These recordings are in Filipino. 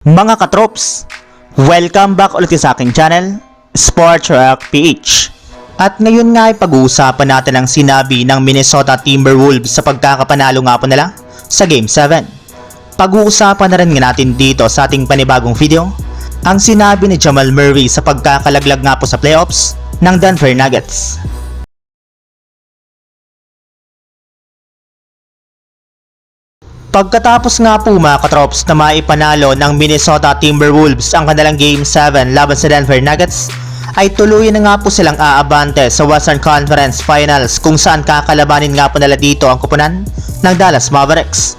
Mga katrops, welcome back ulit sa aking channel, Sports Rock PH. At ngayon nga ay pag-uusapan natin ang sinabi ng Minnesota Timberwolves sa pagkakapanalo nga po nila sa Game 7. Pag-uusapan na rin nga natin dito sa ating panibagong video, ang sinabi ni Jamal Murray sa pagkakalaglag nga po sa playoffs ng Denver Nuggets. Pagkatapos nga po mga katrops na maipanalo ng Minnesota Timberwolves ang kanilang Game 7 laban sa Denver Nuggets, ay tuluyan na nga po silang aabante sa Western Conference Finals kung saan kakalabanin nga po nila dito ang kupunan ng Dallas Mavericks.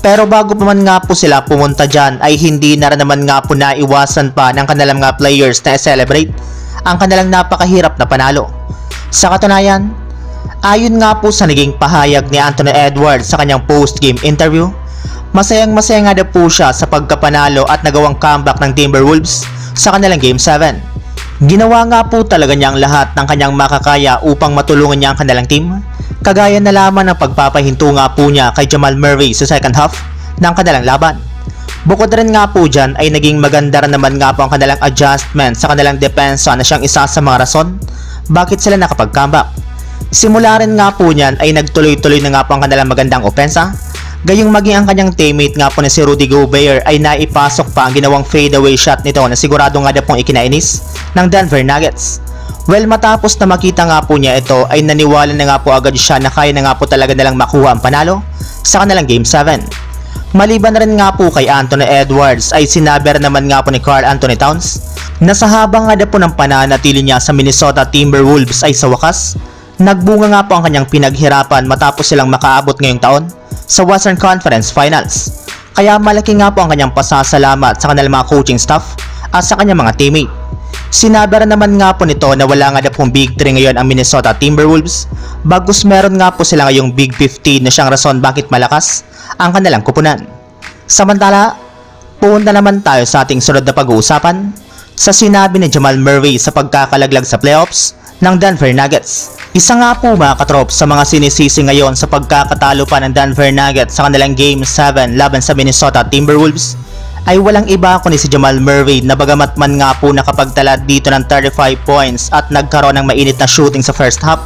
Pero bago pa man nga po sila pumunta dyan ay hindi na rin naman nga po naiwasan pa ng kanilang mga players na celebrate ang kanilang napakahirap na panalo. Sa katunayan, Ayon nga po sa naging pahayag ni Anthony Edwards sa kanyang post-game interview, masayang masaya nga daw po siya sa pagkapanalo at nagawang comeback ng Timberwolves sa kanilang Game 7. Ginawa nga po talaga niya ang lahat ng kanyang makakaya upang matulungan niya ang kanilang team, kagaya na lamang ng pagpapahinto nga po niya kay Jamal Murray sa second half ng kanilang laban. Bukod rin nga po dyan ay naging maganda rin naman nga po ang kanilang adjustment sa kanilang depensa na siyang isa sa mga rason bakit sila nakapag-comeback. Simula rin nga po niyan ay nagtuloy-tuloy na nga po ang kanilang magandang opensa. Gayong maging ang kanyang teammate nga po na si Rudy Gobert ay naipasok pa ang ginawang fadeaway shot nito na sigurado nga na pong ikinainis ng Denver Nuggets. Well matapos na makita nga po niya ito ay naniwala na nga po agad siya na kaya na nga po talaga nilang makuha ang panalo sa kanilang Game 7. Maliban rin nga po kay Anthony Edwards ay sinabi naman nga po ni Carl Anthony Towns na sa habang nga po ng pananatili niya sa Minnesota Timberwolves ay sa wakas Nagbunga nga po ang kanyang pinaghirapan matapos silang makaabot ngayong taon sa Western Conference Finals. Kaya malaki nga po ang kanyang pasasalamat sa kanilang mga coaching staff at sa kanyang mga teammate. Sinabi rin naman nga po nito na wala nga na pong Big 3 ngayon ang Minnesota Timberwolves bagus meron nga po sila ngayong Big 15 na siyang rason bakit malakas ang kanilang kupunan. Samantala, punta naman tayo sa ating sunod na pag-uusapan sa sinabi ni Jamal Murray sa pagkakalaglag sa playoffs ng Denver Nuggets. Isa nga po mga katrop sa mga sinisisi ngayon sa pagkakatalo pa ng Denver Nuggets sa kanilang Game 7 laban sa Minnesota Timberwolves ay walang iba kundi si Jamal Murray na bagamat man nga po nakapagtala dito ng 35 points at nagkaroon ng mainit na shooting sa first half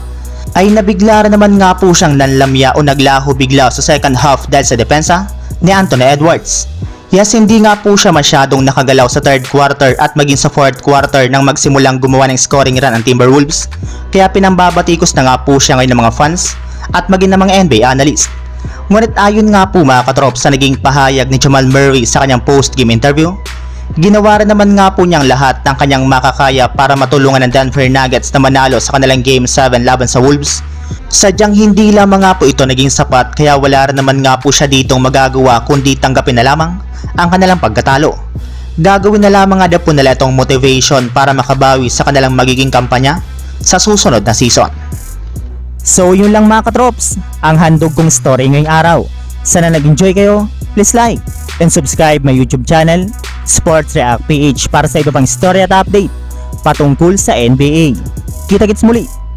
ay nabigla rin naman nga po siyang nanlamya o naglaho bigla sa second half dahil sa depensa ni Anthony Edwards. Yes, hindi nga po siya masyadong nakagalaw sa third quarter at maging sa fourth quarter nang magsimulang gumawa ng scoring run ang Timberwolves. Kaya pinambabatikos na nga po siya ngayon ng mga fans at maging ng mga NBA analyst. Ngunit ayon nga po mga katrop sa naging pahayag ni Jamal Murray sa kanyang post-game interview, ginawa rin naman nga po niyang lahat ng kanyang makakaya para matulungan ng Denver Nuggets na manalo sa kanilang Game 7 laban sa Wolves Sadyang hindi lamang nga po ito naging sapat kaya wala rin naman nga po siya ditong magagawa kundi tanggapin na lamang ang kanilang pagkatalo. Gagawin na lamang nga po nila itong motivation para makabawi sa kanilang magiging kampanya sa susunod na season. So yun lang mga katrops, ang handog kong story ngayong araw. Sana nag-enjoy kayo, please like and subscribe my YouTube channel, Sports React PH para sa iba pang story at update patungkol sa NBA. Kita-kits muli